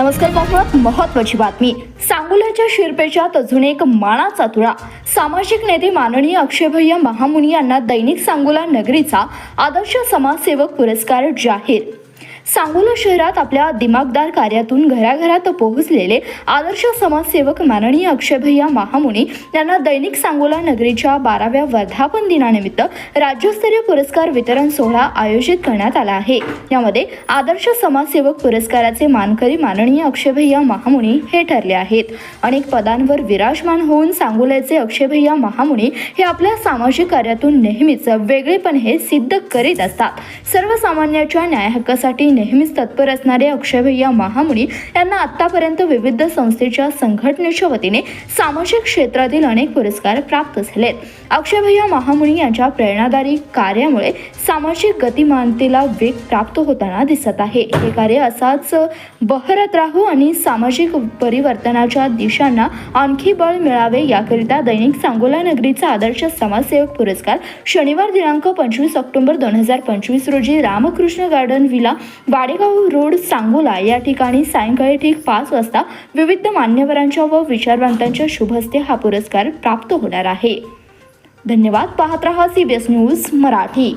नमस्कार पाहुयात महत्वाची बातमी. सांगोल्याच्या शिरपेच्यात अजून एक मानाचा तुळा सामाजिक नेते माननीय अक्षयभय्या महामुनी यांना दैनिक सांगोला नगरीचा आदर्श समाजसेवक पुरस्कार जाहीर. सांगोला शहरात आपल्या दिमागदार कार्यातून घराघरात पोहोचलेले आदर्श समाजसेवक माननीय अक्षयभैया महामुनी यांना दैनिक सांगोला नगरीच्या बाराव्या वर्धापन दिनानिमित्त राज्यस्तरीय पुरस्कार वितरण सोहळा आयोजित करण्यात आला आहे. यामध्ये आदर्श समाजसेवक पुरस्काराचे मानकरी माननीय अक्षयभैया महामुनी हे ठरले आहेत. अनेक पदांवर विराजमान होऊन सांगोल्याचे अक्षयभैया महामुनी हे आपल्या सामाजिक कार्यातून नेहमीच वेगळेपण हे सिद्ध करीत असतात. सर्वसामान्याच्या न्याय हक्कासाठी नेहमीच तत्पर असणारे अक्षयभैया महामुनी यांना आतापर्यंत विविध संस्थेच्या संघटनेच्या वतीने सामाजिक क्षेत्रातील अनेक पुरस्कार प्राप्त झालेत. अक्षयभैया महामुनी यांच्या प्रेरणादायी कार्यामुळे सामाजिक गतिमानतेला वेग प्राप्त होताना दिसत आहे. हे कार्य असाच बहरत राहू आणि सामाजिक परिवर्तनाच्या दिशांना आणखी बळ मिळावे याकरिता दैनिक सांगोला नगरीचा आदर्श समाजसेवक पुरस्कार शनिवार दिनांक पंचवीस ऑक्टोबर दोन हजार पंचवीस रोजी Ramakrishna garden villa Wadegaon road Sangola या ठिकाणी सायंकाळी ठीक पाच वाजता विविध मान्यवरांच्या व विचारवंतांच्या शुभहस्ते हा पुरस्कार प्राप्त होणार आहे. धन्यवाद पाहत रहा C B S news Marathi.